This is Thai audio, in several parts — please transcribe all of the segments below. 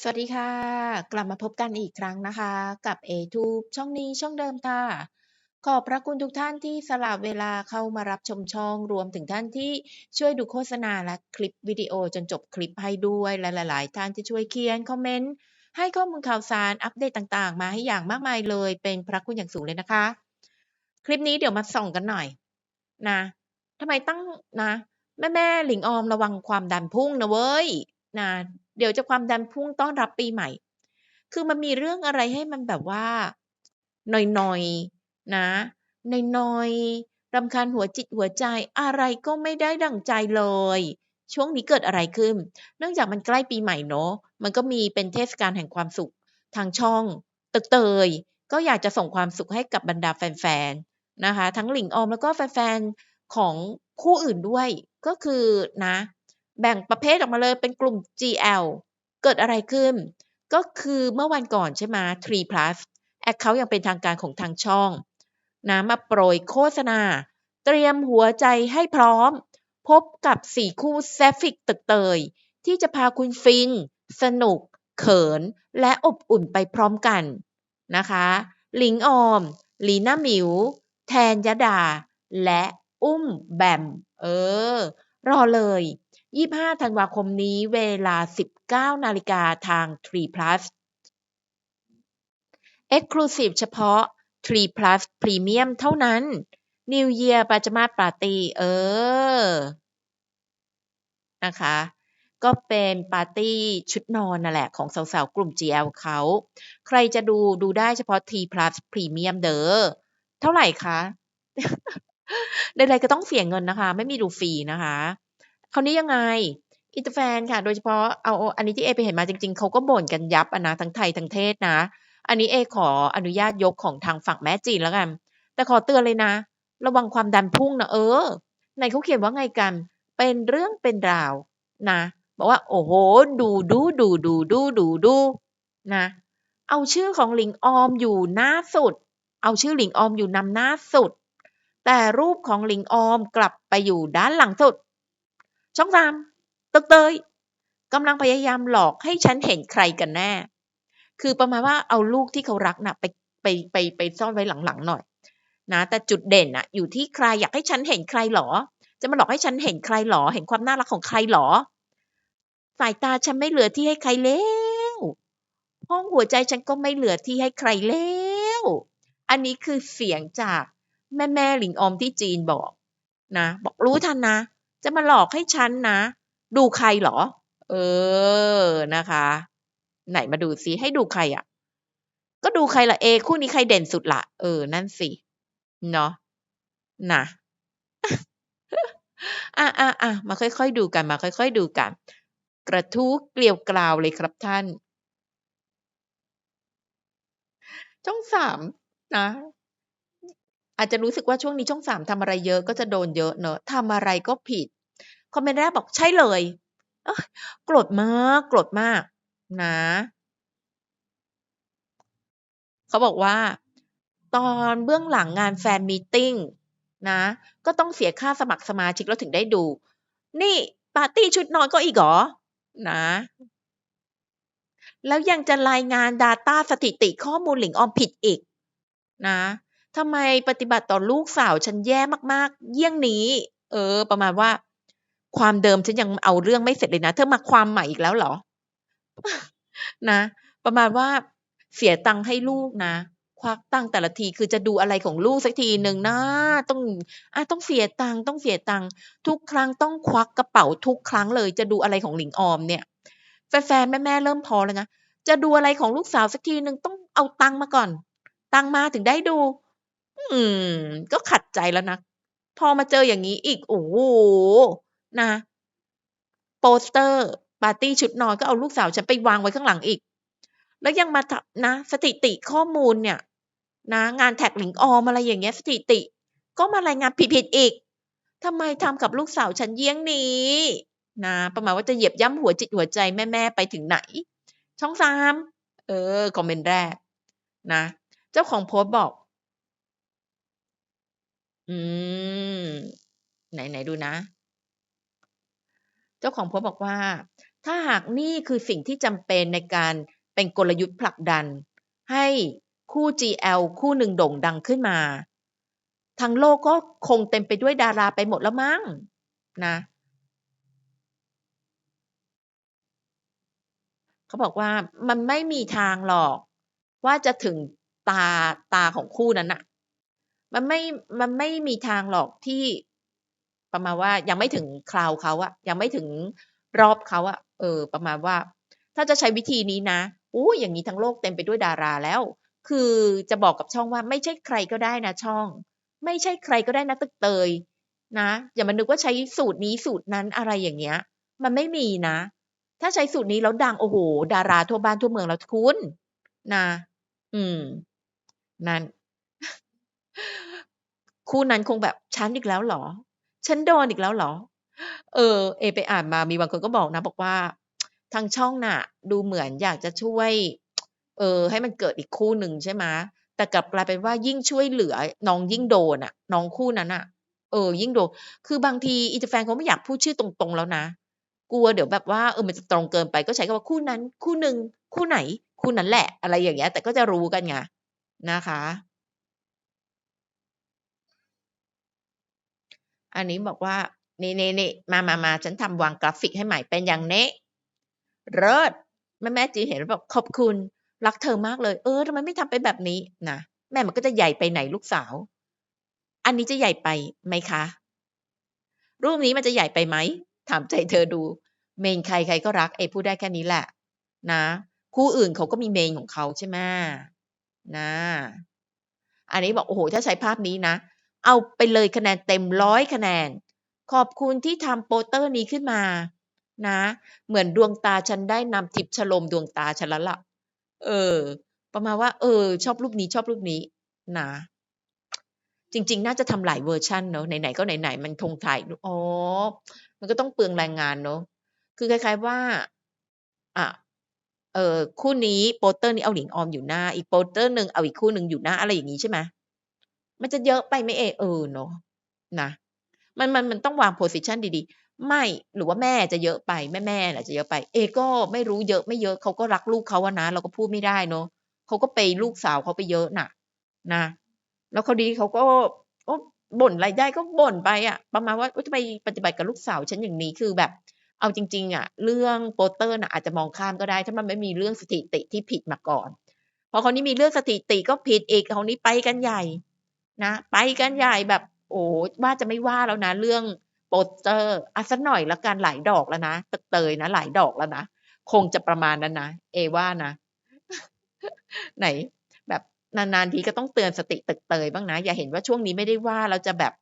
สวัสดีค่ะ กลับมาพบกันอีกครั้งนะคะ กับ A-Tube ช่องนี้ช่องเดิมค่ะ ขอบพระคุณทุกท่านที่สละเวลาเข้ามารับชมช่องรวมถึงท่านที่ช่วยดูโฆษณาและคลิปวิดีโอจนจบคลิปให้ด้วยและหลาย ๆ ท่านที่ช่วยเขียนคอมเมนต์ให้ข้อมูลข่าวสารอัปเดตต่าง ๆ มาให้อย่างมากมายเลย เป็นพระคุณอย่างสูงเลยนะคะ คลิปนี้เดี๋ยวมาส่องกันหน่อย นะทำไมตั้งนะ แม่ๆหลิงออมระวังความดันพุ่งนะเว้ยนะ เดี๋ยวจะความดันพุ่งต้อนรับปีใหม่ คือมันมีเรื่องอะไรให้มันแบบว่าหน่อยๆนะหน่อยๆรำคาญหัวจิตหัวใจอะไรก็ไม่ได้ดั่งใจเลย ช่วงนี้เกิดอะไรขึ้น เนื่องจากมันใกล้ปีใหม่เนาะมันก็มีเป็นเทศกาลแห่งความสุขทางช่องตึกเตย ก็อยากจะส่งความสุขให้กับบรรดาแฟนๆนะคะ ทั้งหลิงออมแล้วก็แฟนๆของคู่อื่นด้วยก็คือนะ แบ่งประเภทออกมาเลยเป็นกลุ่ม GL เกิดอะไรขึ้น ก็คือเมื่อวันก่อนใช่ไหม3 plus แอคเคานต์อย่างเป็นทางการของทางช่องนะมาโปรยโฆษณา เตรียมหัวใจให้พร้อม พบกับ4คู่แซฟิกตึกเตย ที่จะพาคุณฟิน สนุก เขิน และอบอุ่นไปพร้อมกันนะคะหลิงออม ลีน่าหมิว แทนยดา และอุ้มแบม เออ รอเลย 25 ธันวาคมนี้เวลา 19 นาฬิกาทาง 3 plus Exclusive เฉพาะ 3 plus Premium เท่านั้น New Year ปาจมาปาร์ตี้เออ นะคะ ก็เป็นปาร์ตี้ชุดนอนนั่นแหละของสาวๆ กลุ่ม GL เขา ใครจะดูดูได้เฉพาะ3 plus Premium เด้อ เท่าไหร่คะใดๆก็ต้องเสียเงินนะคะ ไม่มีดูฟรีนะคะ คราวนี้ยังไงอินเตอร์แฟนค่ะ โดยเฉพาะเอาอันนี้ที่เอไปเห็นมาจริง ๆ เขาก็บ่นกันยับอนะทั้งไทยทั้งเทศนะ อันนี้เอขออนุญาตยกของทางฝั่งแม่จีนแล้วกัน แต่ขอเตือนเลยนะ ระวังความดันพุ่งนะเออไหนเขาเขียนว่าไงกัน เป็นเรื่องเป็นราวนะ บอกว่า โอ้โฮดูดูดูดูดูดูดูนะ เอาชื่อของหลิงออมอยู่หน้าสุด เอาชื่อหลิงออมอยู่นำหน้าสุด แต่รูปของหลิงออมกลับไปอยู่ด้านหลังสุด ช่อง3ตึกเตยกำลังพยายามหลอกให้ฉันเห็นใครกันแน่ คือประมาณว่าเอาลูกที่เขารักน่ะไปไปไปไปซ่อนไว้หลังๆหน่อย นะ แต่จุดเด่นน่ะอยู่ที่ใครอยากให้ฉันเห็นใครหรอ จะมาหลอกให้ฉันเห็นใครหรอ เห็นความน่ารักของใครหรอ สายตาฉันไม่เหลือที่ให้ใครแล้วห้องหัวใจฉันก็ไม่เหลือที่ให้ใครแล้วอันนี้คือเสียงจากแม่ๆหลิงออมที่จีนบอกนะ บอกรู้ทันนะ จะมาหลอกให้ฉันนะ ดูใครเหรอ เออนะคะ ไหนมาดูซิให้ดูใครอะก็ดูใครละเอ คู่นี้ใครเด่นสุดละเออ นั่นสิเนาะนะอาๆๆมาค่อยๆดูกันมาค่อย ๆ ดูกัน กระทู้เกลียวกราวเลยครับท่าน ช่อง3นะ อาจจะรู้สึกว่าช่วงนี้ช่อง3ทำอะไรเยอะก็จะโดนเยอะเนาะทำอะไรก็ผิด คอมเมนต์แรกบอกใช่เลยโกรธมากโกรธมาก นะเขาบอกว่า ตอนเบื้องหลังงานแฟนมีตติงนะ ก็ต้องเสียค่าสมัครสมาชิกแล้วถึงได้ดู นี่ปาร์ตี้ชุดนอนก็อีกเหรอ นะ แล้วยังจะรายงาน data สถิติข้อมูลหลิงออมผิดอีก นะ ทำไมปฏิบัติต่อลูกสาวฉันแย่มากๆ เยี่ยงนี้ เออ ประมาณว่า ความเดิมฉันยังเอาเรื่องไม่เสร็จเลยนะ เธอมาความใหม่อีกแล้วเหรอ นะ ประมาณว่าเสียตังค์ให้ลูกนะ ควักตังค์แต่ละทีคือจะดูอะไรของลูกสักทีหนึ่งนะ ต้องอาต้องเสียตังค์ต้องเสียตังค์ทุกครั้งต้องควักกระเป๋าทุกครั้งเลย จะดูอะไรของหลิงออมเนี่ย แฟนๆแม่ๆเริ่มพอแล้วนะ จะดูอะไรของลูกสาวสักทีหนึ่งต้องเอาตังค์มาก่อน ตังค์มาถึงได้ดู อืม ก็ขัดใจแล้วนะ พอมาเจออย่างงี้อีก โอ้โฮนะ โปสเตอร์ ปาร์ตี้ชุดนอนก็เอาลูกสาวฉันไปวางไว้ข้างหลังอีก แล้วยังมาทำนะ สถิติข้อมูลเนี่ย นะ งานแท็กหลิงออมอะไรอย่างเงี้ย สถิติ ก็มารายงานผิดๆอีกทำไมทำกับลูกสาวฉันเยี่ยงนี้ นะ ประมาณว่าจะเหยียบย่ำหัวจิตหัวใจแม่ๆไปถึงไหน ช่อง3เออ คอมเมนต์แรก นะ เจ้าของโพสต์บอก อืม ไหนๆดูนะ เจ้าของโพสต์บอกว่า ถ้าหากนี่คือสิ่งที่จำเป็นในการเป็นกลยุทธ์ผลักดัน ให้คู่ GL คู่หนึ่งโด่งดังขึ้นมา ทั้งโลกก็คงเต็มไปด้วยดาราไปหมดแล้วมั้งนะเขาบอกว่ามันไม่มีทางหรอก ว่าจะถึงตาตาของคู่นั้นอะ มันไม่มันไม่มีทางหรอกที่ประมาณว่ายังไม่ถึงคราวเขาอะยังไม่ถึงรอบเขาอะเออ ประมาณว่า ถ้าจะใช้วิธีนี้นะอู้อย่างนี้ทั้งโลกเต็มไปด้วยดาราแล้ว คือจะบอกกับช่องว่าไม่ใช่ใครก็ได้นะช่อง ไม่ใช่ใครก็ได้นะตึกเตย นะอย่ามานึกว่าใช้สูตรนี้สูตรนั้นอะไรอย่างเงี้ย มันไม่มีนะ ถ้าใช้สูตรนี้แล้วดังโอ้โหดาราทั่วบ้านทั่วเมืองแล้วคุณนะ อืม นั่น คู่นั้นคงแบบฉันอีกแล้วหรอ ฉันโดนอีกแล้วหรอ เออ เอไปอ่านมามีบางคนก็บอกนะ บอกว่า ทางช่องน่ะ ดูเหมือนอยากจะช่วย เออ ให้มันเกิดอีกคู่หนึ่งใช่ไหมแต่กลับกลายเป็นว่ายิ่งช่วยเหลือน้องยิ่งโดนอะน้องคู่นั้นอะเออ ยิ่งโดน คือบางทีอินเตอร์แฟนเขาไม่อยากพูดชื่อตรงๆแล้วนะกลัวเดี๋ยวแบบว่าเออมันจะตรงเกินไปก็ใช้คำว่าคู่นั้น คู่หนึ่งคู่ไหน คู่นั้นแหละ อะไรอย่างเงี้ย แต่ก็จะรู้กันไงนะคะ อันนี้บอกว่านี่นี่นี่มามามาฉันทำวางกราฟิกให้ใหม่เป็นอย่างนี้เลิศแม่แม่จีเห็นแล้วบอกขอบคุณ รักเธอมากเลย เออทำไมไม่ทำไปแบบนี้นะแม่มันก็จะใหญ่ไปไหนลูกสาว อันนี้จะใหญ่ไปไหมคะ รูปนี้มันจะใหญ่ไปไหมถามใจเธอดู เมนใครใครก็รักเอพูดได้แค่นี้แหละ นะ คู่อื่นเขาก็มีเมนของเขาใช่ไหมนะ อันนี้บอกโอ้โหถ้าใช้ภาพนี้นะ เอาไปเลยคะแนนเต็มร้อยคะแนน ขอบคุณที่ทำโปสเตอร์นี้ขึ้นมานะ เหมือนดวงตาฉันได้นำทิพย์ฉลมดวงตาฉันแล้วล่ะ เออ ประมาณว่า เออ ชอบรูปนี้ชอบรูปนี้นะจริง ๆ น่าจะทำหลายเวอร์ชันเนอะไหนๆก็ไหนๆมันทงถ่ายอ๋อ มันก็ต้องเปลืองแรงงานเนอะคือคล้ายๆว่าอะเออคู่นี้โปสเตอร์นี้เอาหลิงออมอยู่หน้า อีกโปสเตอร์หนึ่งเอาอีกคู่หนึ่งอยู่หน้าอะไรอย่างนี้ใช่ไหม มันจะเยอะไปไหมเอเออเนาะนะมันมันมันต้องวางโพสิชันดีๆ ไม่หรือว่าแม่จะเยอะไปแม่แม่แหละจะเยอะไป เอก็ไม่รู้เยอะไม่เยอะเขาก็รักลูกเขาอะนะเราก็พูดไม่ได้เนาะเขาก็ไปลูกสาวเขาไปเยอะน่ะ นะ แล้วเขาดีเขาก็โอ้บ่นรายได้ก็บ่นไปอะประมาณว่าจะไปปฏิบัติกับลูกสาวฉันอย่างนี้คือแบบ เอาจริง ๆอะเรื่องโปสเตอร์น่ะอาจจะมองข้ามก็ได้ ถ้ามันไม่มีเรื่องสถิติที่ผิดมาก่อนพอเขานี้มีเรื่องสถิติก็ผิดอีกเขานี้ไปกันใหญ่ นะไปกันใหญ่แบบโอ้ว่าจะไม่ว่าแล้วนะ เรื่องโปสเตอร์อะสักหน่อยละกันหลายดอกแล้วนะตึกเตยนะหลายดอกแล้วนะคงจะประมาณนั้นนะเอว่านะ ไหน แบบนานๆทีก็ต้องเตือนสติตึกเตยบ้างนะ อย่าเห็นว่าช่วงนี้ไม่ได้ว่าเราจะแบบ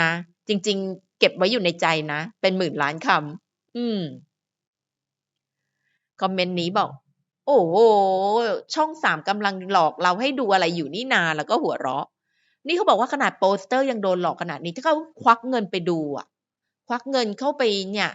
นะ จริง ๆ เก็บไว้อยู่ในใจนะ เป็นหมื่นล้านคำอืมคอมเมนต์นี้บอก โอ้โหช่องสามกำลังหลอกเราให้ดูอะไรอยู่นี่นาแล้วก็หัวเราะ นี่เขาบอกว่าขนาดโปสเตอร์ยังโดนหลอกขนาดนี้ ถ้าเขาควักเงินไปดูอะควักเงินเข้าไปเนี่ย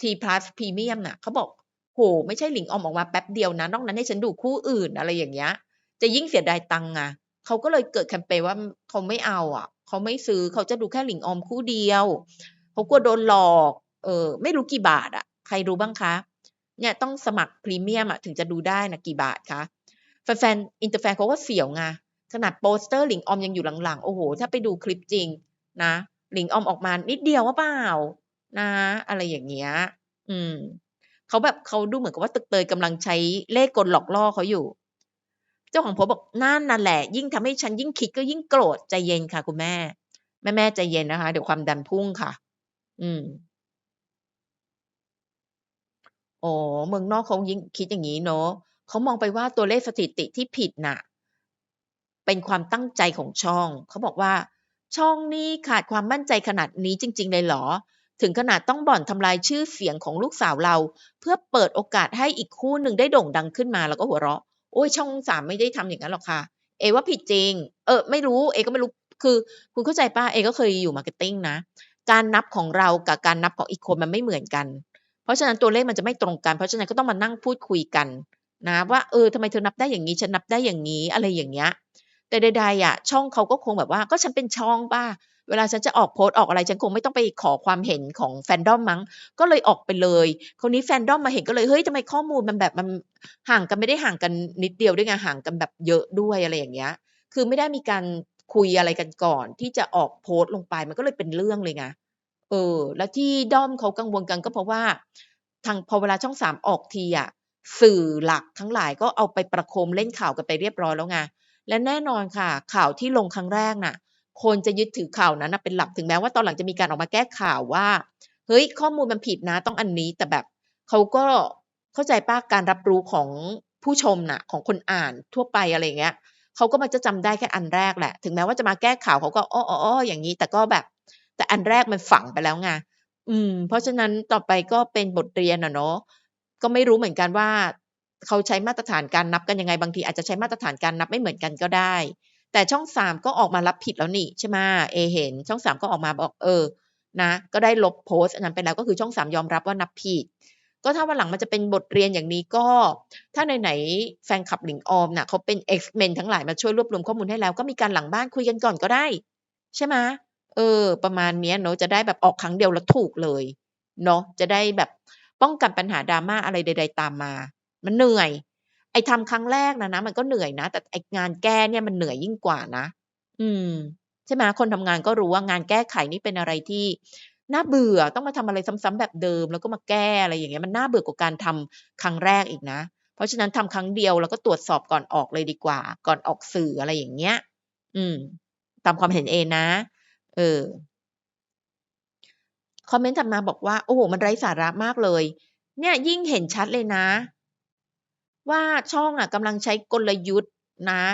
ทีพลัสพรีเมียมน่ะเขาบอกโหไม่ใช่หลิงออมออกมาแป๊บเดียวนะนอกนั้นให้ฉันดูคู่อื่นอะไรอย่างเงี้ย จะยิ่งเสียดายตังค์อะเขาก็เลยเกิดแคมเปญว่าเขาไม่เอาอะ เขาไม่ซื้อเขาจะดูแค่หลิงออมคู่เดียวเขากลัวโดนหลอก เออ ไม่รู้กี่บาทอะ ใครรู้บ้างคะ เนี่ยต้องสมัครพรีเมียมอะถึงจะดูได้นะกี่บาทคะแฟนๆอินเตอร์แฟนเขาก็เสียวไง ขนาดโปสเตอร์หลิงออมยังอยู่หลังๆ โอ้โห ถ้าไปดูคลิปจริงนะ หลิงออมออกมานิดเดียวว่าเปล่า นะ อะไรอย่างเงี้ย อืมเขาแบบเขาดูเหมือนกับว่าตึกเตยกำลังใช้เลขกลหลอกล่อเขาอยู่ เจ้าของโพสบอกนั่นนั่นแหละ ยิ่งทำให้ฉันยิ่งคิดก็ยิ่งโกรธใจเย็นค่ะคุณแม่ แม่แม่ใจเย็นนะคะ เดี๋ยวความดันพุ่งค่ะ อืมโอ๋อเมืองนอกเขายิ่งคิดอย่างนี้เนาะเขามองไปว่าตัวเลขสถิติที่ผิดน่ะ เป็นความตั้งใจของช่อง เขาบอกว่า ช่องนี้ขาดความมั่นใจขนาดนี้จริง ๆ เลยเหรอ ถึงขนาดต้องบ่อนทำลายชื่อเสียงของลูกสาวเรา เพื่อเปิดโอกาสให้อีกคู่หนึ่งได้โด่งดังขึ้นมาแล้วก็หัวเราะ โอ้ยช่องสามไม่ได้ทำอย่างนั้นหรอกค่ะ เอว่าผิดจริง เออ ไม่รู้เอก็ไม่รู้คือ คุณเข้าใจป่ะเอก็เคยอยู่มาร์เก็ตติ้งนะการนับของเรากับการนับของอีกคนมันไม่เหมือนกัน เพราะฉะนั้นตัวเลขมันจะไม่ตรงกัน เพราะฉะนั้นก็ต้องมานั่งพูดคุยกันนะว่าเออทำไมเธอนับได้อย่างนี้ฉันนับได้อย่างนี้อะไรอย่างเงี้ย แต่ใดๆอะช่องเขาก็คงแบบว่าก็ฉันเป็นช่องป่ะเวลาฉันจะออกโพสต์ออกอะไร ฉันคงไม่ต้องไปขอความเห็นของ Fandom มั้ง ก็เลยออกไปเลยคราวนี้ Fandom มาเห็นก็เลย เฮ้ยทำไมข้อมูลมันแบบมันห่างกันไม่ได้ห่างกันนิดเดียวด้วยไงห่างกันแบบเยอะด้วยอะไรอย่างเงี้ย คือไม่ได้มีการคุยอะไรกันก่อน ที่จะออกโพสต์ลงไปมันก็เลยเป็นเรื่องเลยไง เออ แล้วที่ด้อมเขากังวลกันก็เพราะว่า ทางพอเวลาช่อง3ออกทีอะสื่อหลักทั้งหลายก็เอาไปประโคมเล่นข่าวกันไปเรียบร้อยแล้วไง และแน่นอนค่ะ ข่าวที่ลงครั้งแรกน่ะ คนจะยึดถือข่าวนั้นเป็นหลักถึงแม้ว่าตอนหลังจะมีการออกมาแก้ข่าวว่า เฮ้ย ข้อมูลมันผิดนะต้องอันนี้ แต่แบบเขาก็เข้าใจปล่าการรับรู้ของผู้ชมน่ะ ของคนอ่านทั่วไปอะไรเงี้ยเขาก็มักจะจำได้แค่อันแรกแหละ ถึงแม้ว่าจะมาแก้ข่าวเขาก็อ้อๆๆออย่างงี้ แต่ก็แบบ แต่อันแรกมันฝังไปแล้วไงอืม เพราะฉะนั้นต่อไปก็เป็นบทเรียนอะเนาะก็ไม่รู้เหมือนกันว่า เขาใช้มาตรฐานการนับกันยังไงบางทีอาจจะใช้มาตรฐานการนับไม่เหมือนกันก็ได้ แต่ช่อง3ก็ออกมารับผิดแล้วนี่ใช่ไหมเอเห็น ช่อง3ก็ออกมาบอกเออนะก็ได้ลบโพสต์อันนั้นไปแล้วก็คือช่อง3ยอมรับว่านับผิด ก็ถ้าวันหลังมันจะเป็นบทเรียนอย่างนี้ก็ ถ้าไหนๆแฟนคลับหลิงออมน่ะเขาเป็น X-Men ทั้งหลายมาช่วยรวบรวมข้อมูลให้แล้วก็มีการหลังบ้านคุยกันก่อนก็ได้ ใช่ไหมเออ ประมาณเนี้ยเนาะจะได้แบบออกครั้งเดียวแล้วถูกเลยเนาะจะได้แบบป้องกันปัญหา drama อะไรใด ๆ ตามมา มันเหนื่อย ไอ้ทำครั้งแรกนะนะ มันก็เหนื่อยนะ แต่ไอ้งานแก้เนี่ยมันเหนื่อยยิ่งกว่านะ อืม ใช่ไหมคนทำงานก็รู้ว่างานแก้ไขนี่เป็นอะไรที่น่าเบื่อต้องมาทำอะไรซ้ำๆแบบเดิม แล้วก็มาแก้อะไรอย่างเงี้ยมันน่าเบื่อกว่าการทำครั้งแรกอีกนะ เพราะฉะนั้นทำครั้งเดียวแล้วก็ตรวจสอบก่อนออกเลยดีกว่า ก่อนออกสื่ออะไรอย่างเงี้ย อืม ตามความเห็นเองนะ เออคอมเมนต์ถัดมาบอกว่า โอ้โฮมันไร้สาระมากเลย เนี่ยยิ่งเห็นชัดเลยนะ ว่าช่องอะกำลังใช้กลยุทธ์นะ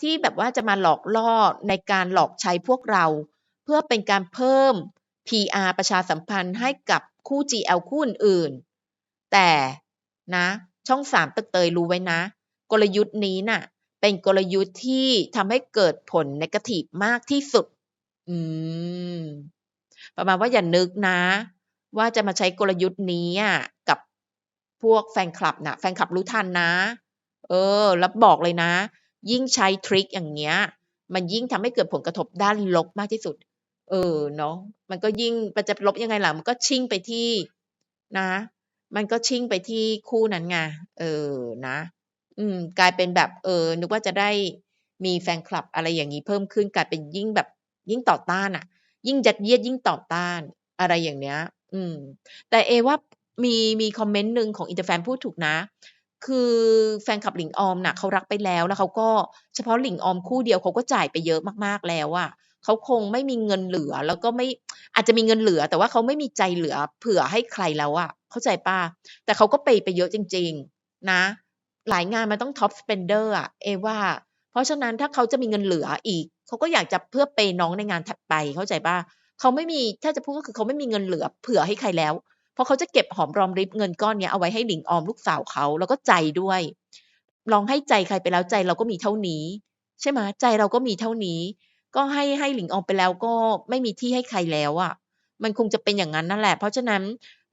ที่แบบว่าจะมาหลอกล่อในการหลอกใช้พวกเรา เพื่อเป็นการเพิ่ม PR ประชาสัมพันธ์ให้กับคู่ GL คู่อื่นๆแต่นะช่อง3ตึกเตยรู้ไว้นะ กลยุทธ์นี้น่ะ เป็นกลยุทธ์ที่ทำให้เกิดผลนกาทิฟมากที่สุด อืม ประมาณว่าอย่านึกนะ ว่าจะมาใช้กลยุทธ์นี้อะกับ พวกแฟนคลับน่ะ แฟนคลับรู้ทันนะ เออ แล้วบอกเลยนะ ยิ่งใช้ทริกอย่างเงี้ย มันยิ่งทำให้เกิดผลกระทบด้านลบมากที่สุด เออ เนาะ มันก็ยิ่งมันจะลบยังไงล่ะ มันก็ชิ่งไปที่นะ มันก็ชิ่งไปที่คู่นั้นไง เออ นะ อืม กลายเป็นแบบ เออ นึกว่าจะได้มีแฟนคลับอะไรอย่างงี้เพิ่มขึ้นกลายเป็นยิ่งแบบ ยิ่งต่อต้านอะยิ่งยัดเยียดยิ่งต่อต้านอะไรอย่างเนี้ย อืม แต่เอว่า มีมีคอมเมนต์หนึ่งของอินเตอร์แฟนพูดถูกนะ คือแฟนคลับหลิงออมน่ะเขารักไปแล้วแล้วเขาก็เฉพาะหลิงออมคู่เดียวเขาก็จ่ายไปเยอะมากๆแล้วอะเขาคงไม่มีเงินเหลือ แล้วก็ไม่อาจจะมีเงินเหลือ แต่ว่าเขาไม่มีใจเหลือเผื่อให้ใครแล้วอะเข้าใจปล่าแต่เขาก็เปไปเยอะจริง ๆ นะ หลายงานมันต้อง Top Spender อร์อะเอว่า เพราะฉะนั้นถ้าเขาจะมีเงินเหลืออีกเขาก็อยากจะเพื่อเปน้องในงานถัดไปเข้าใจปล่าเขาไม่มีถ้าจะพูดก็คือเขาไม่มีเงินเหลือ เผื่อให้ใครแล้ว ราะเขาจะเก็บหอมรอมริบเงินก้อนเนี้ยเอาไว้ให้หลิงออมลูกสาวเขาแล้วก็ใจด้วย ลองให้ใจใครไปแล้วใจเราก็มีเท่านี้ ใช่ไหมใจเราก็มีเท่านี้ ก็ให้ให้หลิงออมไปแล้วก็ไม่มีที่ให้ใครแล้วอะมันคงจะเป็นอย่างงั้นนั่นแหละ เพราะฉะนั้น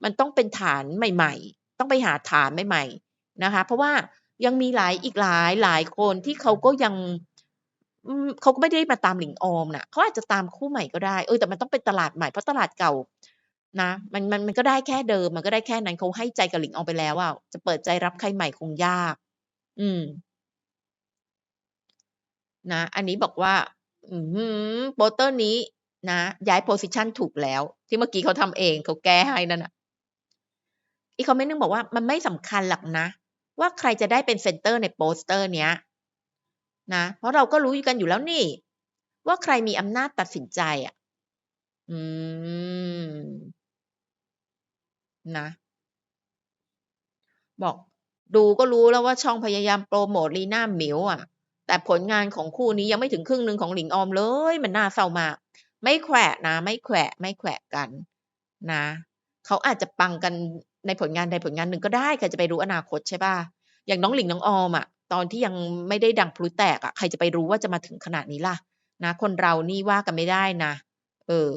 มันต้องเป็นฐานใหม่ ๆ ต้องไปหาฐานใหม่ ๆ นะคะ เพราะว่ายังมีหลายอีกหลายหลายคนที่เขาก็ยังเขาก็ไม่ได้มาตามหลิงออมน่ะเขาอาจจะตามคู่ใหม่ก็ได้เออแต่มันต้องเป็นตลาดใหม่เพราะตลาดเก่า นะมันมันมันก็ได้แค่เดิม มันก็ได้แค่นั้นเขาให้ใจกับหลิงออมไปแล้วอะจะเปิดใจรับใครใหม่คงยาก อืม นะ อันนี้บอกว่า อื้อฮือโปสเตอร์นี้นะย้าย position ถูกแล้ว ที่เมื่อกี้เขาทำเองเขาแก้ให้นั่นน่ะอีกคอมเมนต์นึงบอกว่ามันไม่สำคัญหรอกนะ ว่าใครจะได้เป็นเซนเตอร์ในโปสเตอร์เนี้ยนะเพราะเราก็รู้กันอยู่แล้วนี่ ว่าใครมีอำนาจตัดสินใจอะ อืม นะ บอกดูก็รู้แล้วว่าช่องพยายามโพรโมตลีน่าหมิวอะแต่ผลงานของคู่นี้ยังไม่ถึงครึ่งหนึ่งของหลิงออมเลย มันน่าเศร้ามาก ไม่แขวะนะ ไม่แขวะ ไม่แขวะกัน นะเขาอาจจะปังกันในผลงานใดผลงานหนึ่งก็ได้ใครจะไปรู้อนาคตใช่เปล่าอย่างน้องหลิงน้องออมอะตอนที่ยังไม่ได้ดังพลุแตกอะใครจะไปรู้ว่าจะมาถึงขนาดนี้ล่ะ นะ คนเรานี่ว่ากันไม่ได้นะเออ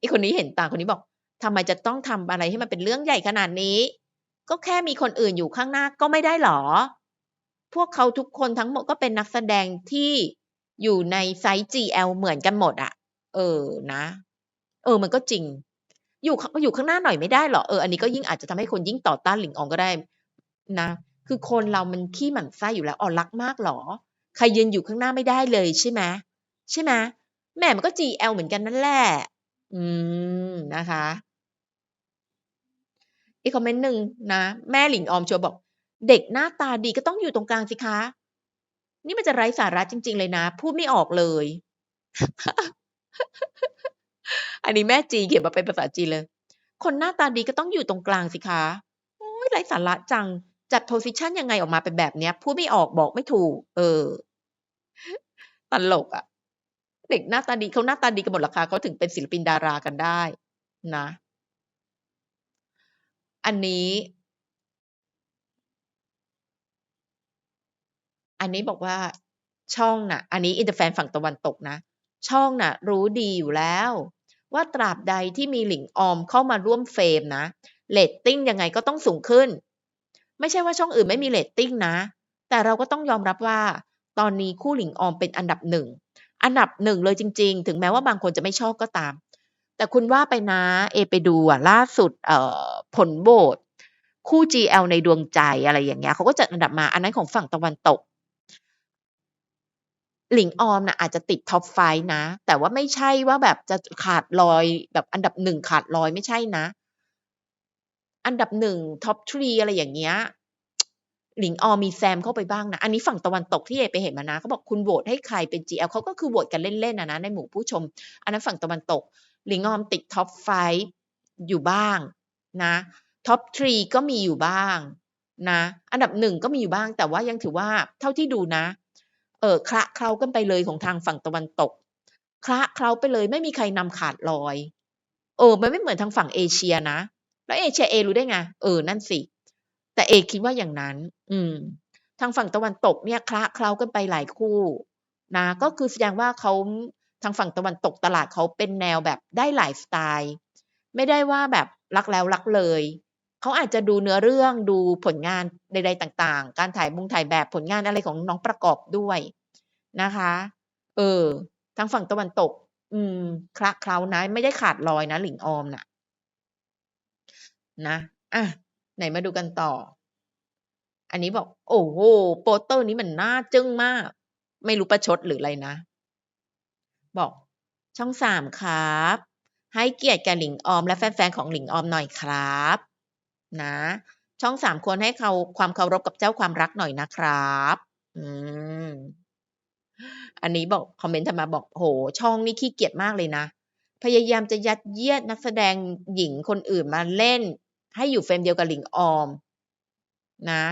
อีกคนนี้เห็นต่างคนนี้บอกทำไมจะต้องทำอะไรให้มันเป็นเรื่องใหญ่ขนาดนี้ ก็แค่มีคนอื่นอยู่ข้างหน้าก็ไม่ได้หรอ พวกเขาทุกคนทั้งหมดก็เป็นนักแสดงที่อยู่ในไซซ์ GL เหมือนกันหมดอะเออนะ เออ มันก็จริง อยู่อยู่ข้างหน้าหน่อยไม่ได้หรอ?เอออันนี้ก็ยิ่งอาจจะทำให้คนยิ่งต่อต้านหลิงออมก็ได้ นะ คือคนเรามันขี้หมั่นไส้อยู่แล้วอ๋อรักมากหรอ?ใครยืนอยู่ข้างหน้าไม่ได้เลยใช่ไหม?ใช่ไหม?แหมมันก็ GL เหมือนกันนั่นแหละ อืม นะคะ อีกคอมเมนต์หนึ่งนะ แม่หลิงออมชัวร์บอก"เด็กหน้าตาดีก็ต้องอยู่ตรงกลางสิคะ"นี่มันจะไร้สาระจริง ๆ เลยนะ พูดไม่ออกเลย อันนี้แม่จีเขียนมาเป็นภาษาจีนเลย"คนหน้าตาดีก็ต้องอยู่ตรงกลางสิคะ"โอ๊ยไร้สาระจัง จัดโพซิชันยังไงออกมาเป็นแบบเนี้ย พูดไม่ออกบอกไม่ถูก เออ ตลกอะ เด็กหน้าตาดีเขาหน้าตาดีกันหมดรอคะเขาถึงเป็นศิลปินดารากันได้นะ อันนี้ อันนี้บอกว่าช่องน่ะ อันนี้อินเตอร์แฟนฝั่งตะวันตกนะ ช่องน่ะ รู้ดีอยู่แล้ว ว่าตราบใดที่มีหลิงออมเข้ามาร่วมเฟรมนะเรตติ้งยังไงก็ต้องสูงขึ้น ไม่ใช่ว่าช่องอื่นไม่มีเรตติ้งนะ แต่เราก็ต้องยอมรับว่า ตอนนี้คู่หลิงออมเป็นอันดับ1 อันดับ1เลยจริง ๆ ถึงแม้ว่าบางคนจะไม่ชอบก็ตาม แต่คุณว่าไปนะ เอไปดูอะล่าสุดเอ่อผลโหวตคู่ GL ในดวงใจอะไรอย่างเงี้ยเขาก็จัดอันดับมาอันนั้นของฝั่งตะวันตก หลิงออมนะอาจจะติด Top 5นะ แต่ว่าไม่ใช่ว่าแบบจะขาดลอยแบบอันดับ1ขาดลอยไม่ใช่นะ อันดับ1 Top 3อะไรอย่างเงี้ย หลิงออมีแซมเข้าไปบ้างนะ อันนี้ฝั่งตะวันตกที่เอไปเห็นมานะเขาบอกคุณโหวตให้ใครเป็น GL เขาก็คือโหวตกันเล่นๆอะนะในหมู่ผู้ชม อันนั้นฝั่งตะวันตก หลิงออมติด Top 5อยู่บ้างนะ Top 3ก็มีอยู่บ้างนะอันดับ1ก็มีอยู่บ้างแต่ว่ายังถือว่าเท่าที่ดูนะ เอ่อคละเคล้ากันไปเลยของทางฝั่งตะวันตกคละเคล้าไปเลยไม่มีใครนำขาดลอย เออ มันไม่เหมือนทางฝั่งเอเชียนะ แล้วเอเชียเอรู้ได้ไง?เออ นั่นสิ แต่เอกคิดว่าอย่างนั้น อืม ทางฝั่งตะวันตกเนี่ยคละเคล้ากันไปหลายคู่ นะ ก็คือแสดงว่าเขาทางฝั่งตะวันตกตลาดเขาเป็นแนวแบบได้หลายสไตล์ ไม่ได้ว่าแบบรักแล้วรักเลย เขาอาจจะดูเนื้อเรื่องดูผลงานใดๆต่างๆ การถ่ายบงถ่ายแบบผลงานอะไรของน้องประกอบด้วยนะคะ เออ ทางฝั่งตะวันตก อืม คละเคล้านะ ไม่ได้ขาดลอยนะหลิงออมน่ะ นะอะ ไหนมาดูกันต่อ อันนี้บอก"โอ้โฮโปสเตอร์นี้มันน่าจึ้งมาก"ไม่รู้ประชดหรืออะไรนะ บอก"ช่อง3ครับ ให้เกียรติแก่หลิงออม และแฟนๆของหลิงออมหน่อยครับ นะ ช่อง3ควรให้เคาความเคารพกับเจ้าความรักหน่อยนะครับ"อืมอันนี้บอกคอมเมนต์ถัดมาบอก"โอ้โฮช่องนี่ขี้เกียจมากเลยนะ พยายามจะยัดเยียดนักแสดงหญิงคนอื่นมาเล่น ให้อยู่เฟรมเดียวกับหลิงออม"นะ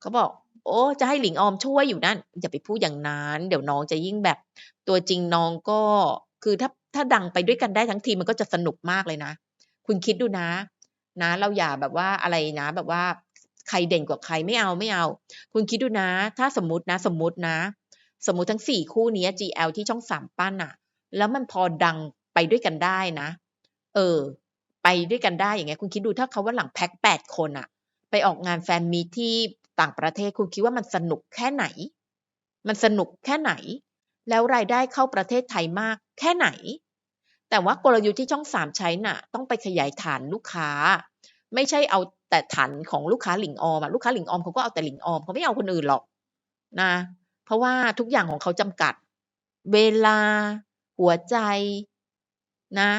เขาบอก"โอ้ จะให้หลิงออมช่วยอยู่นั่น"อย่าไปพูดอย่างนั้น เดี๋ยวน้องจะยิ่งแบบ ตัวจริงน้องก็คือถ้าถ้าดังไปด้วยกันได้ทั้งทีมมันก็จะสนุกมากเลยนะ คุณคิดดูนะ นะ เราอย่าแบบว่าอะไรนะ แบบว่าใครเด่นกว่าใครไม่เอาๆคุณคิดดูนะ ถ้าสมมตินะ สมมตินะ สมมติทั้ง4คู่นี้ GL ที่ช่อง3ปั้นน่ะแล้วมันพอดังไปด้วยกันได้นะ เออ ไปด้วยกันได้อย่างเงี้ยคุณคิดดูถ้าเขาวันหลังแพ็ก8คนอะไปออกงานแฟนมีที่ต่างประเทศคุณคิดว่ามันสนุกแค่ไหน?มันสนุกแค่ไหน?แล้วรายได้เข้าประเทศไทยมากแค่ไหน?แต่ว่ากลยุทธ์ที่ช่อง3ใช้น่ะ ต้องไปขยายฐานลูกค้า ไม่ใช่เอาแต่ฐานของลูกค้าหลิงออมอะลูกค้าหลิงออมเขาก็เอาแต่หลิงออมเขาไม่เอาคนอื่นหรอกนะ เพราะว่าทุกอย่างของเขาจำกัด เวลา หัวใจนะ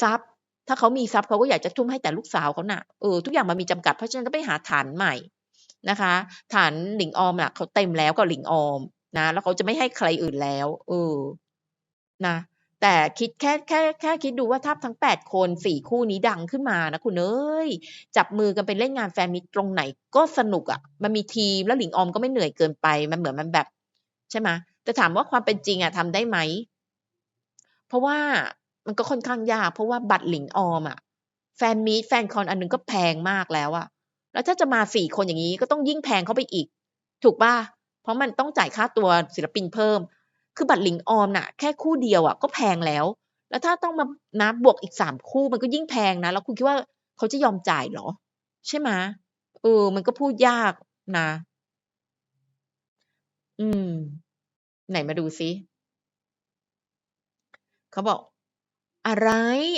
ทรัพย์ ถ้าเขามีทรัพย์เขาก็อยากจะทุ่มให้แต่ลูกสาวเขาน่ะเออทุกอย่างมันมีจำกัดเพราะฉะนั้นต้องไปหาฐานใหม่นะคะ ฐานหลิงออมน่ะเขาเต็มแล้วกับหลิงออมนะแล้วเขาจะไม่ให้ใครอื่นแล้ว เออนะแต่คิดแค่แค่แค่คิดดูว่าถ้าทั้ง 8 คน4คู่นี้ดังขึ้นมานะคุณเอ๊ยจับมือกันไปเล่นงานแฟนมีตรตรงไหนก็สนุกอะมันมีทีมแล้วหลิงออมก็ไม่เหนื่อยเกินไป มันเหมือนมันแบบ ใช่ไหมแต่ถามว่าความเป็นจริงอะทำได้ไหม?เพราะว่า มันก็ค่อนข้างยาก เพราะว่าบัตรหลิงออมอะแฟนมีแฟนคอนอันหนึ่งก็แพงมากแล้วอะแล้วถ้าจะมา4คนอย่างงี้ก็ต้องยิ่งแพงเข้าไปอีก ถูกเปล่า?เพราะมันต้องจ่ายค่าตัวศิลปินเพิ่ม คือบัตรหลิงออมน่ะ แค่คู่เดียวอะก็แพงแล้ว แล้วถ้าต้องมานะบวกอีก3คู่มันก็ยิ่งแพงนะ แล้วคุณคิดว่าเขาจะยอมจ่ายเหรอ?ใช่ไหม?เออ มันก็พูดยากนะ อืม ไหนมาดูซิเขาบอก อะไร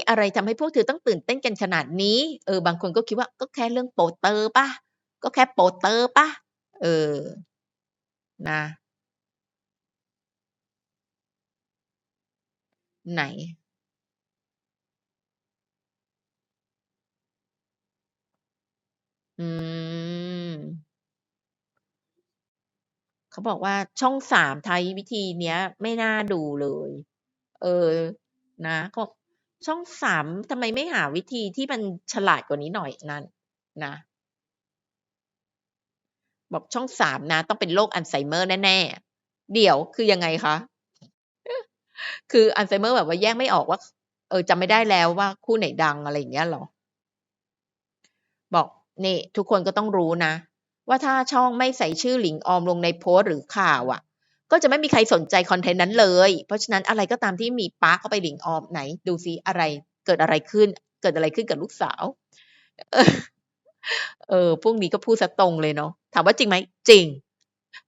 อะไรทำให้พวกเธอต้องตื่นเต้นกันขนาดนี้เออบางคนก็คิดว่าก็แค่เรื่องโปเตอร์ป่ะก็แค่โปเตอร์ป่ะเออนะไหน อืม เขาบอกว่าช่อง3ใช้วิธีเนี้ย ไม่น่าดูเลย เออ นะก็ ช่อง3ทำไมไม่หาวิธีที่มันฉลาดกว่านี้หน่อยนั่นนะ บอกช่อง3นะ ต้องเป็นโรคอัลไซเมอร์แน่ๆ เดี๋ยวคือยังไงคะ?คืออัลไซเมอร์แบบว่าแยกไม่ออกว่า เออจำไม่ได้แล้วว่าคู่ไหนดังอะไรอย่างเงี้ยหรอ?บอกนี่ทุกคนก็ต้องรู้นะ ว่าถ้าช่องไม่ใส่ชื่อหลิงออมลงในโพสต์หรือข่าวอะ ก็จะไม่มีใครสนใจคอนเทนต์นั้นเลย เพราะฉะนั้นอะไรก็ตามที่มีป๊าเข้าไปหลิงออมไหน ดูซิอะไรเกิดอะไรขึ้น เกิดอะไรขึ้นกับลูกสาว เออพวกนี้ก็พูดสียตรงเลยเนาะถามว่าจริงไหมจริง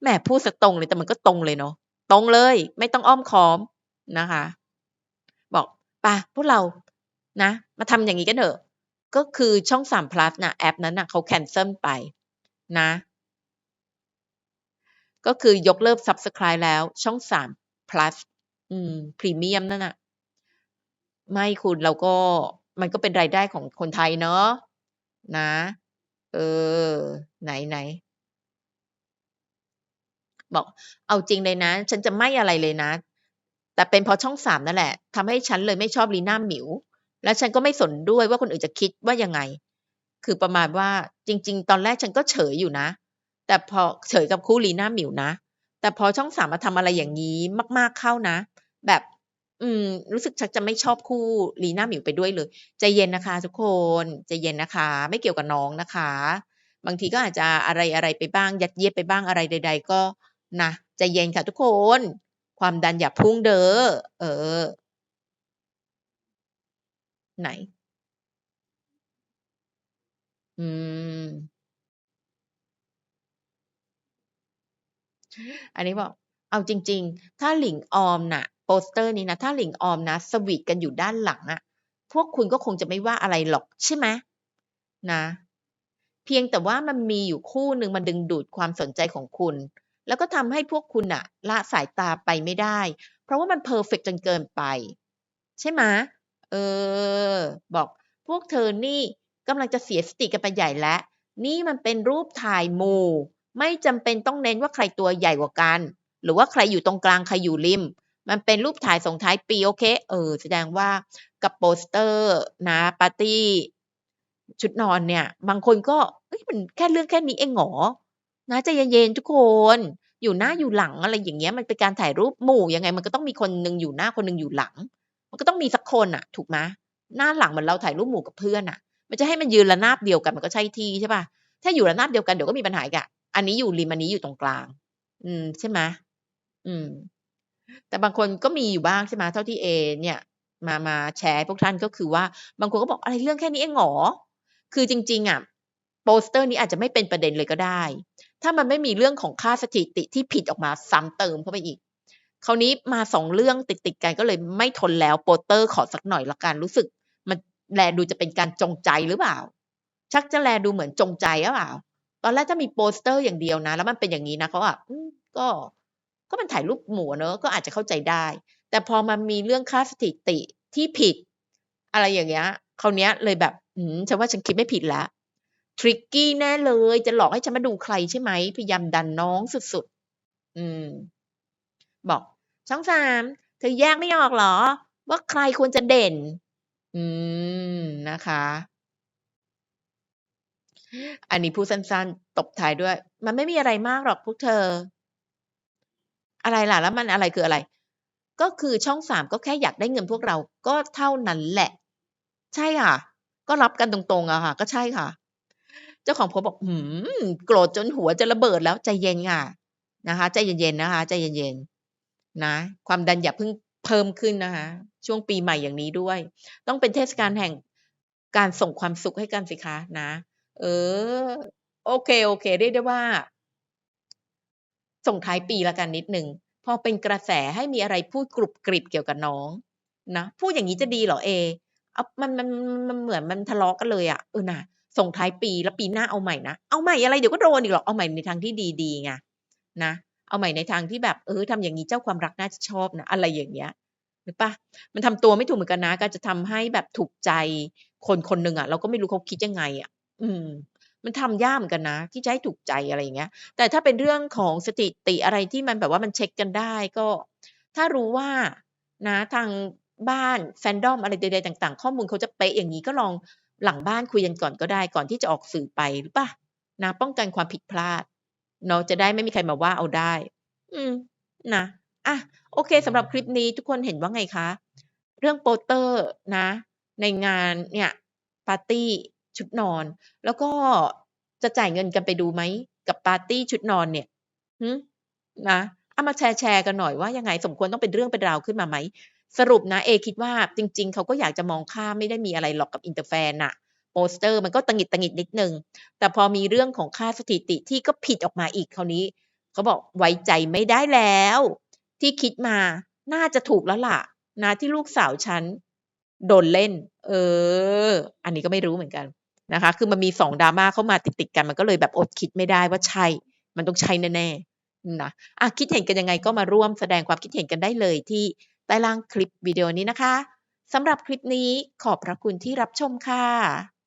แหมพูดสียตรงเลยแต่มันก็ตรงเลยเนาะตรงเลย ไม่ต้องอ้อมค้อมนะคะ บอกไปพวกเรานะ มาทำอย่างงี้กันเถอะ ก็คือช่อง3 Plus น่ะแอปนั้นน่ะเขาแคนเซิลไปนะ ก็คือยกเลิก Subscribe แล้วช่อง 3 Plus อืมพรีเมียมนั่นน่ะ ไม่คุณเราก็มันก็เป็นรายได้ของคนไทยเนาะนะ เออ ไหนๆบอกเอาจริงเลยนะ ฉันจะไม่อะไรเลยนะ แต่เป็นเพราะช่อง3นั่นแหละทำให้ฉันเลยไม่ชอบลีน่าหมิว และฉันก็ไม่สนด้วยว่าคนอื่นจะคิดว่ายังไง คือประมาณว่าจริง ๆ ตอนแรกฉันก็เฉยอยู่นะ แต่พอเฉยกับคู่ลีน่าหมิวนะ แต่พอช่อง3มมาทำอะไรอย่างงี้มากๆเข้านะ แบบ อืม รู้สึกชักจะไม่ชอบคู่ลีน่าหมิวไปด้วยเลย ใจเย็นนะคะ ทุกคนใจเย็นนะคะ ไม่เกี่ยวกับน้องนะคะ บางทีก็อาจจะอะไรๆไปบ้าง ยัดเยียดไปบ้างอะไรใด ๆ ก็นะใจเย็นค่ะทุกคน ความดันอย่าพุ่งเด้อเออ ไหน?อืม อันนี้บอกเอาจริง ๆ ถ้าหลิงออมน่ะโปสเตอร์นี้นะถ้าหลิงออมนะสวีตกันอยู่ด้านหลังอะพวกคุณก็คงจะไม่ว่าอะไรหรอกใช่ไหม?นะ เพียงแต่ว่ามันมีอยู่คู่หนึ่งมันดึงดูดความสนใจของคุณ แล้วก็ทำให้พวกคุณน่ะละสายตาไปไม่ได้ เพราะว่ามันเพอร์เฟกต์จนเกินไป ใช่ไหม?เออ บอกพวกเธอนี่กำลังจะเสียสติกันไปใหญ่แล้ว นี่มันเป็นรูปถ่ายหมู่ ไม่จำเป็นต้องเน้นว่าใครตัวใหญ่กว่ากัน หรือว่าใครอยู่ตรงกลางใครอยู่ริม มันเป็นรูปถ่ายส่งท้ายปีโอเค เออ แสดงว่ากับโปสเตอร์นะปาร์ตี้ชุดนอนเนี่ย บางคนก็เฮ้ยมันแค่เรื่องแค่นี้เองเหรอ?นะใจเย็นๆทุกคน อยู่หน้าอยู่หลังอะไรอย่างเงี้ยมันเป็นการถ่ายรูปหมู่ยังไง มันก็ต้องมีคนหนึ่งอยู่หน้าคนหนึ่งอยู่หลัง มันก็ต้องมีสักคนน่ะถูกไหม?หน้าหลังเหมือนเราถ่ายรูปหมู่กับเพื่อนน่ะมันจะให้มันยืนระนาบเดียวกันมันก็ใช่ที่ใช่เปล่า?ถ้าอยู่ระนาบเดียวกันเดี๋ยวก็มีปัญหาอีกอะ อันนี้อยู่ริมอันนี้อยู่ตรงกลาง อืมใช่ไหม?อืม แต่บางคนก็มีอยู่บ้างใช่ไหม?เท่าที่เอ เนี่ย มามาแชร์พวกท่านก็คือว่า บางคนก็บอกอะไรเรื่องแค่นี้เองเหรอ?คือจริง ๆ อะ โปสเตอร์นี้อาจจะไม่เป็นประเด็นเลยก็ได้ ถ้ามันไม่มีเรื่องของค่าสถิติที่ผิดออกมาซ้ำเติมเข้าไปอีกคราวนี้มา2เรื่องติดๆกันก็เลยไม่ทนแล้วโปสเตอร์ขอสักหน่อยล้วกันรู้สึก มันแลดูจะเป็นการจงใจหรือเปล่า?ชักจะแลดูเหมือนจงใจหรือเปล่า? ตอนแรกถ้ามีโปสเตอร์อย่างเดียวนะ แล้วมันเป็นอย่างงี้นะเขาอะก็ ก็มันถ่ายรูปหมูเนาะก็อาจจะเข้าใจได้ แต่พอมันมีเรื่องค่าสถิติที่ผิด อะไรอย่างเงี้ยคราวเนี้ยเลยแบบอืมฉันว่าฉันคิดไม่ผิดแล้ว tricky แน่เลย จะหลอกให้ฉันมาดูใครใช่ไหม?พยายามดันน้องสุดๆอืม บอกช่อง3เธอแยกไม่ออกเหรอ?ว่าใครควรจะเด่น อืมนะคะ อันนี้พูดสั้นๆ ตบท้ายด้วย มันไม่มีอะไรมากหรอกพวกเธอ อะไรล่ะ แล้วมันอะไรคืออะไร?ก็คือช่อง3ก็แค่อยากได้เงินพวกเรา ก็เท่านั้นแหละ ใช่ค่ะ ก็รับกันตรงๆอะค่ะ ก็ใช่ค่ะ เจ้าของโพสบอกอื้อฮือโกรธจนหัวจะระเบิดแล้วใจเย็นค่ะนะคะใจเย็นๆนะคะใจเย็นๆนะ ความดันอย่าเพิ่งเพิ่มขึ้นนะคะ ช่วงปีใหม่อย่างนี้ด้วย ต้องเป็นเทศกาลแห่งการส่งความสุขให้กันสิคะนะ เออ โอเคๆเรียกได้ว่า ส่งท้ายปีล้วกันนิดหนึ่ง พอเป็นกระแสให้มีอะไรพูดกรุบกริบเกี่ยวกับน้องนะพูดอย่างนี้จะดีเหรอเอเอามันมันมันเหมือนมันทะเลาะกันเลยอะเออนะส่งท้ายปีแล้วปีหน้าเอาใหม่นะเอาใหม่อะไรเดี๋ยวก็โดนอีกหรอกเอาใหม่ในทางที่ดีๆไงนะเอาใหม่ในทางที่แบบเออทำอย่างนี้เจ้าความรักน่าจะชอบนะอะไรอย่างเงี้ยหรือปะมันทำตัวไม่ถูกเหมือนกันนะ ก็จะทำให้แบบถูกใจคนคนหนึ่งอะเราก็ไม่รู้เขาคิดยังไงอะ อืม มันทำยากเหมือนกันนะ ที่จะให้ถูกใจอะไรอย่างเงี้ย แต่ถ้าเป็นเรื่องของสถิติอะไรที่มันแบบว่ามันเช็คกันได้ก็ ถ้ารู้ว่านะทางบ้านแฟนดอมอะไรใดๆต่าง ๆ ข้อมูลเขาจะเป๊ะอย่างนี้ก็ลองหลังบ้านคุยกันก่อนก็ได้ก่อนที่จะออกสื่อไปหรือปล่านะป้องกันความผิดพลาดเนาะจะได้ไม่มีใครมาว่าเอาได้ อืม นะอะโอเคสำหรับคลิปนี้ทุกคนเห็นว่าไงคะ เรื่องโปสเตอร์นะ ในงานเนี่ยปาร์ตี้ ชุดนอน แล้วก็จะจ่ายเงินกันไปดูไหมกับปาร์ตี้ชุดนอนเนี่ยนะเอามาแชร์แชร์กันหน่อยว่ายังไงสมควรต้องเป็นเรื่องเป็นราวขึ้นมาไหมสรุปนะเอคิดว่าจริง ๆ เขาก็อยากจะมองข้ามไม่ได้มีอะไรหรอกกับอินเตอร์แฟนน่ะโปสเตอร์มันก็ตังหิดตังหิดนิดนึง แต่พอมีเรื่องของค่าสถิติที่ก็ผิดออกมาอีกคราวนี้ เขาบอกไว้ใจไม่ได้แล้ว ที่คิดมาน่าจะถูกแล้วล่ะนะที่ลูกสาวฉันโดนเล่น เออ อันนี้ก็ไม่รู้เหมือนกัน นะคะ คือมันมีสองดราม่าเข้ามาติดๆกันมันก็เลยแบบอดคิดไม่ได้ว่าใช่ มันต้องใช่แน่ๆนะอะคิดเห็นกันยังไงก็มาร่วมแสดงความคิดเห็นกันได้เลยที่ใต้ล่างคลิปวิดีโอนี้นะคะสำหรับคลิปนี้ขอบพระคุณที่รับชมค่ะ